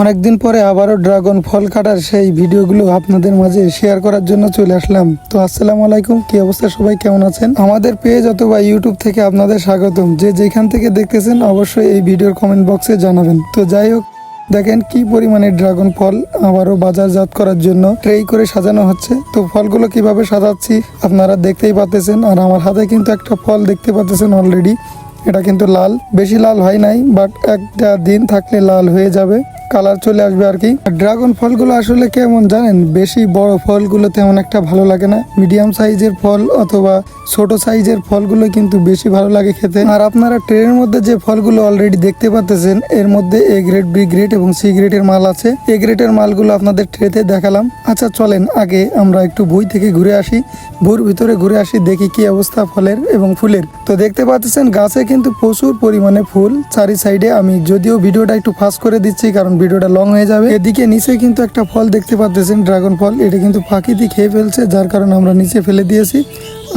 অনেকদিন পরে আবারও ড্রাগন ফল কাটার সেই ভিডিওগুলো আপনাদের মাঝে শেয়ার করার জন্য চলে আসলাম। তো আসসালামু আলাইকুম, কি অবস্থা সবাই, কেমন আছেন? আমাদের পেজ অথবা ইউটিউব থেকে আপনাদের স্বাগতম। যে যেখান থেকে দেখতেছেন অবশ্যই এই ভিডিওর কমেন্ট বক্সে জানাবেন। তো যাই হোক, দেখেন কি পরিমাণে ড্রাগন ফল আবারও বাজারজাত করার জন্য ট্রেই করে সাজানো হচ্ছে। তো ফলগুলো কীভাবে সাজাচ্ছি আপনারা দেখতেই পাচ্ছেন আর আমার হাতে কিন্তু একটা ফল দেখতে পাচ্ছেন অলরেডি এটা কিন্তু লাল, বেশি লাল হয় নাই বাট একটা দিন থাকলে লাল হয়ে যাবে। কালার চলে আসবে আর কি। ড্রাগন ফলগুলো আসলে কেমন জানেন? বেশি বড় ফলগুলো তেমন একটা ভালো লাগে না। মিডিয়াম সাইজের ফল অথবা ছোট সাইজের ফলগুলো কিন্তু বেশি ভালো লাগে খেতে। আর আপনারা ট্রেনের মধ্যে যে ফলগুলো অলরেডি দেখতে পাচ্ছেন এর মধ্যে এ গ্রেড বি গ্রেড এবং সি গ্রেডের মাল আছে। এ গ্রেডের মালগুলো আপনাদের ট্রেতে দেখালাম। আচ্ছা চলেন আগে আমরা একটু বই থেকে ঘুরে আসি। বইয়ের ভিতরে ঘুরে আসি, দেখি কি অবস্থা ফলের এবং ফুলের। তো দেখতে পাচ্ছেন, গাছে কিন্তু প্রচুর পরিমাণে ফুল। চারি সাইডে আমি যদিও ভিডিওটা একটু ফাস্ট করে দিচ্ছি, কারণ ভিডিওটা লং হয়ে যাবে। এদিকে নিচে কিন্তু একটা ফল দেখতে পাচ্ছেন ড্রাগন ফল। এটা কিন্তু পাখিতে খেয়ে ফেলছে, যার কারণে আমরা নিচে ফেলে দিয়েছি।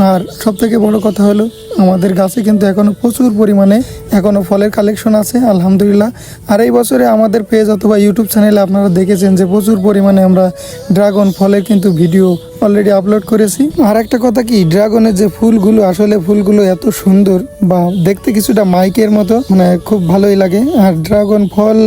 আর সব থেকে বড় কথা হলো, আমাদের গাছে কিন্তু এখনও প্রচুর পরিমাণে এখনও ফলের কালেকশন আছে, আলহামদুলিল্লাহ। আর এই বছরে আমাদের পেজ অথবা ইউটিউব চ্যানেলে আপনারা দেখেছেন যে প্রচুর পরিমাণে আমরা ড্রাগন ফলের কিন্তু ভিডিও অলরেডি আপলোড করেছি। আর একটা কথা কি ড্রাগনের যে ফুলগুলো, আসলে ফুলগুলো এত সুন্দর বা দেখতে কিছুটা মাইকের মতো মানে খুব ভালোই লাগে। আর ড্রাগন ফল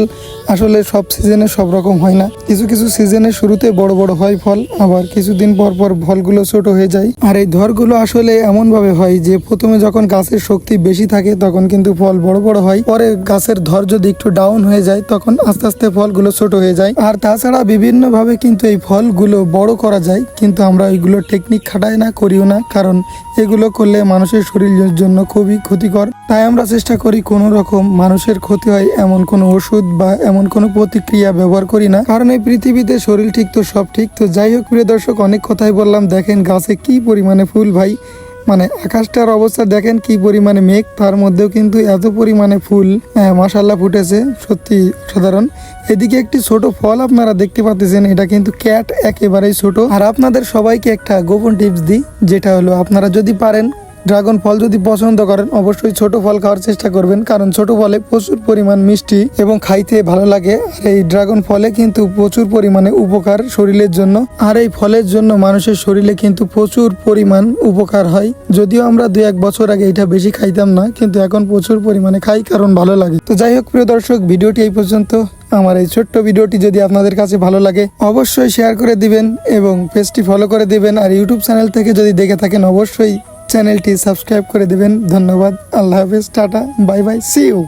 আসলে সব সিজনে সব রকম হয় না। কিছু কিছু সিজনে শুরুতে বড় বড় হয় ফল, আবার কিছুদিন পর পর ফলগুলো ছোট হয়ে যায়। আর এই ধরগুলো আসলে এমন ভাবে হয় যে প্রথমে যখন গাছের শক্তি বেশি থাকে তখন কিন্তু ফল বড় বড় হয়, পরে গাছের ধর যদি একটু ডাউন হয়ে যায় তখন আস্তে আস্তে ফলগুলো ছোট হয়ে যায়। আর তাছাড়া বিভিন্ন ভাবে কিন্তু এই ফলগুলো বড় করা যায়, কিন্তু আমরা এইগুলো টেকনিক খাটাই না, করিও না, কারণ এগুলো করলে মানুষের শরীরের জন্য খুবই ক্ষতিকর। তাই আমরা চেষ্টা করি কোনো রকম মানুষের ক্ষতি হয় এমন কোনো ওষুধ বা এমন কোনো প্রতিক্রিয়া ব্যবহার করি না। কারণ এই পৃথিবীতে শরীর ঠিক তো সব ঠিক। তো যাই হোক, প্রিয় দর্শক, অনেক কথাই বললাম। দেখেন গাছে কি পরিমাণে ফুল ভাই। মানে আকাশটার অবস্থা দেখেন কি পরিমাণে মেঘ। তার মধ্যেও কিন্তু এত পরিমাণে ফুল। মাসাল্লাহ ফুটেছে। সত্যি সাধারণ এদিকে একটি ছোট ফল আপনারা দেখতে পাচ্ছেন। এটা কিন্তু ক্যাট একেবারেই ছোট। আর আপনাদের সবাইকে একটা গোপন টিপস দিই, যেটা হলো আপনারা যদি পারেন ড্রাগন ফল যদি পছন্দ করেন, অবশ্যই ছোট ফল খাওয়ার চেষ্টা করবেন, কারণ ছোট ফলে প্রচুর পরিমাণ মিষ্টি এবং খাইতে ভালো লাগে। আর এই ড্রাগন ফলে কিন্তু প্রচুর পরিমাণে উপকার শরীরের জন্য। আর এই ফলের জন্য মানুষের শরীরে কিন্তু প্রচুর পরিমাণ উপকার হয়। যদিও আমরা দু এক বছর আগে এটা বেশি খাইতাম না, কিন্তু এখন প্রচুর পরিমাণে খাই, কারণ ভালো লাগে। তো যাই হোক, প্রিয় দর্শক, ভিডিওটি এই পর্যন্ত। আমার এই ছোট্ট ভিডিওটি যদি আপনাদের কাছে ভালো লাগে, অবশ্যই শেয়ার করে দিবেন এবং পেজটি ফলো করে দিবেন। আর ইউটিউব চ্যানেল থেকে যদি দেখে থাকেন, অবশ্যই চ্যানেলটি সাবস্ক্রাইব করে দিবেন। ধন্যবাদ। আল্লাহ হাফেজ। Tata. Bye bye. See you